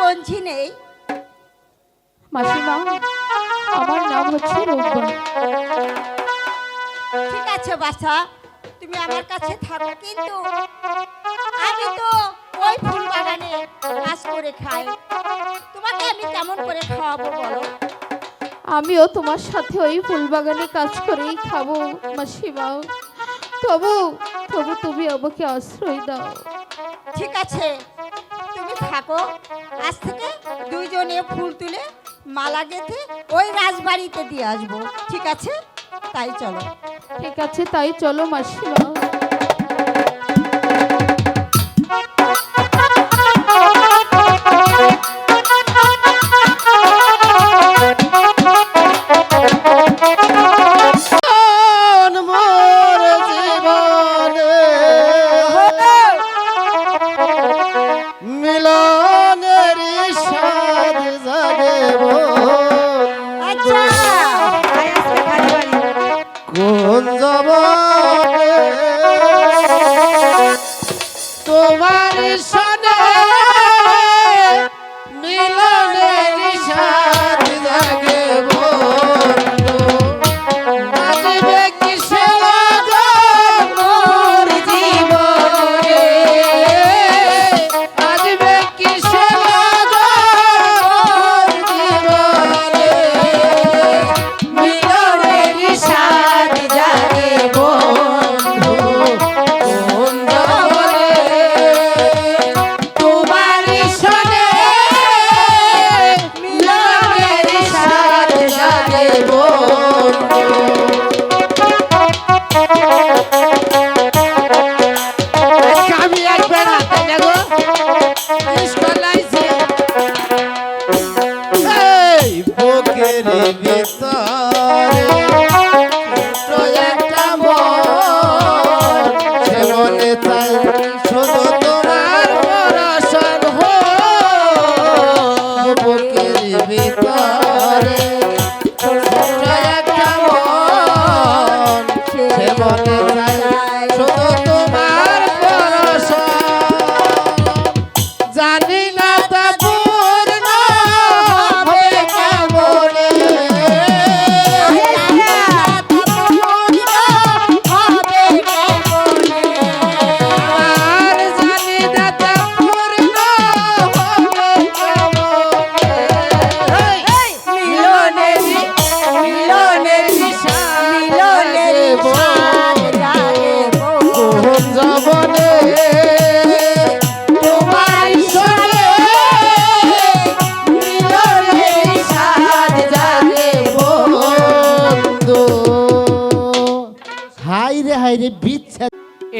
রঞ্জি নেই। মাসিমা আমার নাম হচ্ছে ঠিক আছে বাসা তুমি আমার কাছে থাকো কিন্তু আমি তো ওই ফুল বাগানে কাজ করে খাই। তোমাকে আমি কেমন করে খাওয়াবো বলো? আমিও তোমার সাথে ওই ফুল বাগানে কাজ করেই খাব মাসিমা। তবু তবু তুমি আমাকে আশ্রয় দাও। ঠিক আছে তুমি থাকো। আজ থেকে দুইজনে ফুল তুলে মালা গেঁথে ওই রাজবাড়িতে দিয়ে আসব। ঠিক আছে? তাই চলো। ঠিক আছে, তাই চলো মাসিমা।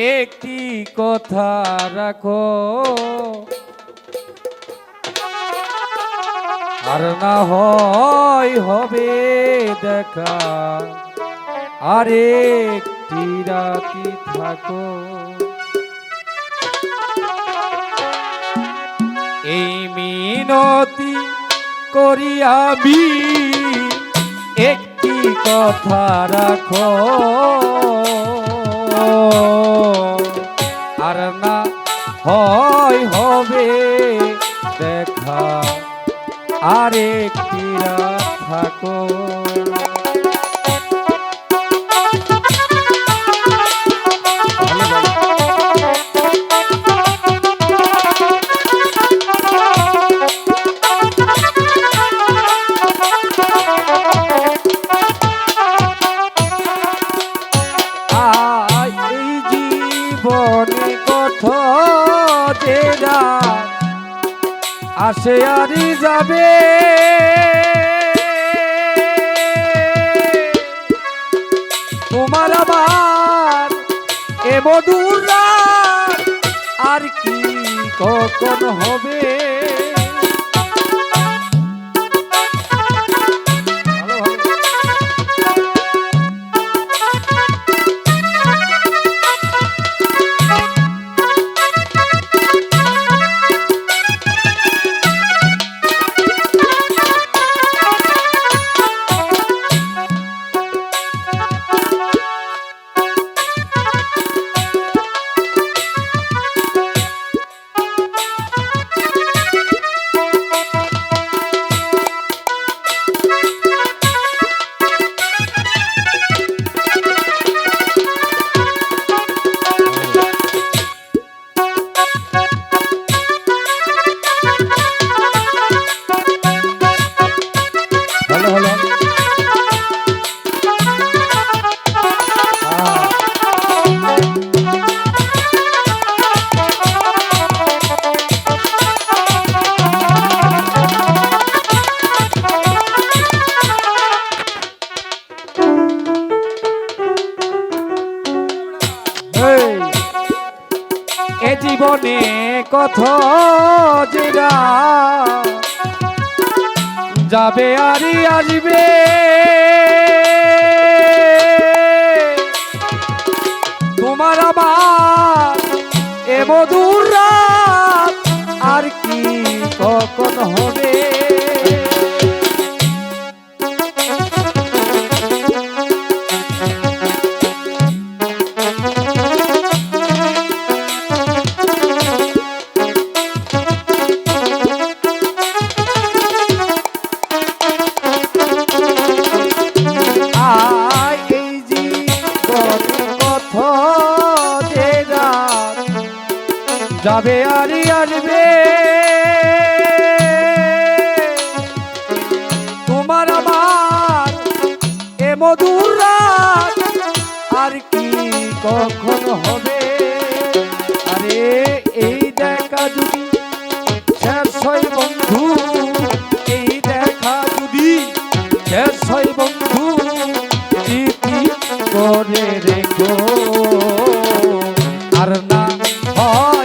একটি কথা রাখো। আর না হয় হবে দেখা, আর রাতি থাকো। এই মিনতি করি আমি, একটি কথা রাখো। আর না হয় হবে দেখা। আর একটি রাত থাকো যাবে। তোমার আমার এ মধুর আর কি কখন হবে? জীবনে কথ জেরা। যাবে আরি আসবে। তোমার আমার এ মধুর আর কি কখন হবে? যাবে আরি আসবে তোমার আমার এ মধুর রাত আর কি কখন হবে? আরে, এই দেখা যদি শেষ হয় বন্ধু, এই দেখা যদি শেষ হয় বন্ধু কি করে রেখো। আর না হয়